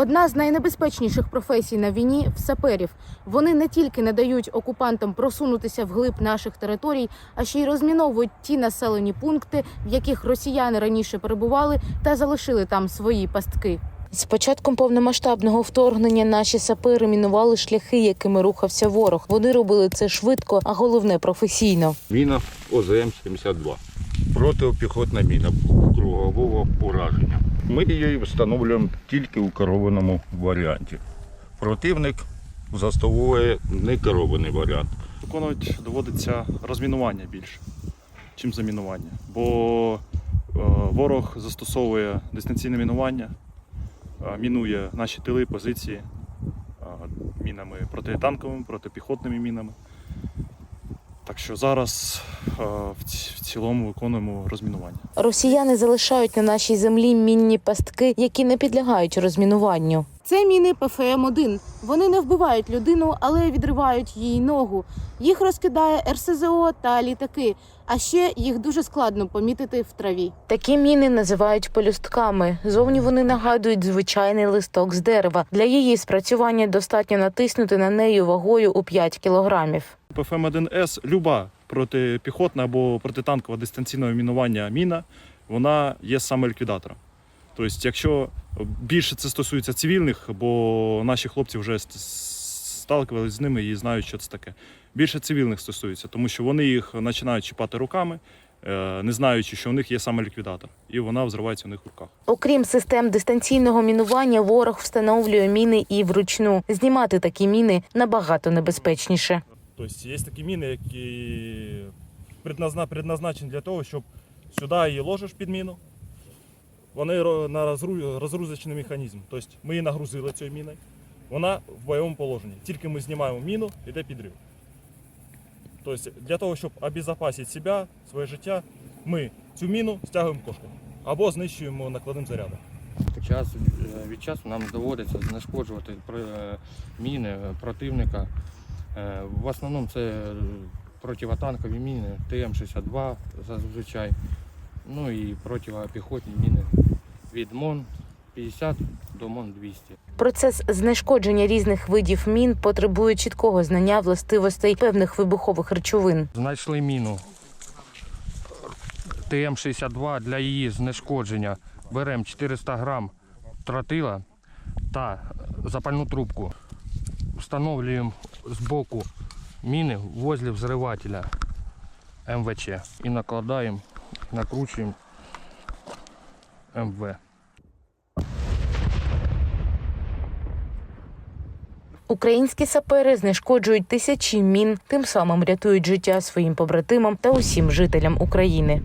Одна з найнебезпечніших професій на війні в саперів. Вони не тільки не дають окупантам просунутися вглиб наших територій, а ще й розміновують ті населені пункти, в яких росіяни раніше перебували та залишили там свої пастки. З початком повномасштабного вторгнення наші сапери мінували шляхи, якими рухався ворог. Вони робили це швидко, а головне професійно. Міна ОЗМ-72. Протипіхотна міна кругового ураження. Ми її встановлюємо тільки у керованому варіанті. Противник застосовує некерований варіант. Виконувати доводиться розмінування більше, чим замінування. Бо е, ворог застосовує дистанційне мінування, е, мінує наші тили, позиції е, мінами протитанковими, протипіхотними мінами. Так що зараз е, в в цілому виконуємо розмінування. Росіяни залишають на нашій землі мінні пастки, які не підлягають розмінуванню. Це міни ПФМ-1. Вони не вбивають людину, але відривають їй ногу. Їх розкидає РСЗО та літаки. А ще їх дуже складно помітити в траві. Такі міни називають полюстками. Зовні вони нагадують звичайний листок з дерева. Для її спрацювання достатньо натиснути на неї вагою у 5 кілограмів. ПФМ-1С люба протипіхотна або протитанкове дистанційне мінування міна, вона є саме ліквідатором. Тобто, якщо більше це стосується цивільних, бо наші хлопці вже ст- сталкувалися з ними і знають, що це таке. Більше цивільних стосується, тому що вони їх починають чіпати руками, е, не знаючи, що у них є саме ліквідатор, і вона взривається у них в руках. Окрім систем дистанційного мінування, ворог встановлює міни і вручну. Знімати такі міни набагато небезпечніше. Тобто є такі міни, які предназначені для того, щоб сюди її ложиш під міну. Вони на розгрузочний механізм. Тобто ми її нагрузили цією міною. Вона в бойовому положенні. Тільки ми знімаємо міну, йде підрив. Тобто для того, щоб обезопасити себе, своє життя, ми цю міну стягуємо кошкою або знищуємо накладним зарядом. Час е, від часу нам доводиться знешкоджувати е, міни е, противника. В основному це противотанкові міни ТМ-62 зазвичай. Ну і протипіхотні міни від МОН 50 до МОН 200. Процес знешкодження різних видів мін потребує чіткого знання властивостей певних вибухових речовин. Знайшли міну ТМ-62 для її знешкодження. Беремо 400 грам тротила та запальну трубку. Встановлюємо з боку міни возле взривателя МВЧ і накладаємо, накручуємо МВ. Українські сапери знешкоджують тисячі мін, тим самим рятують життя своїм побратимам та усім жителям України.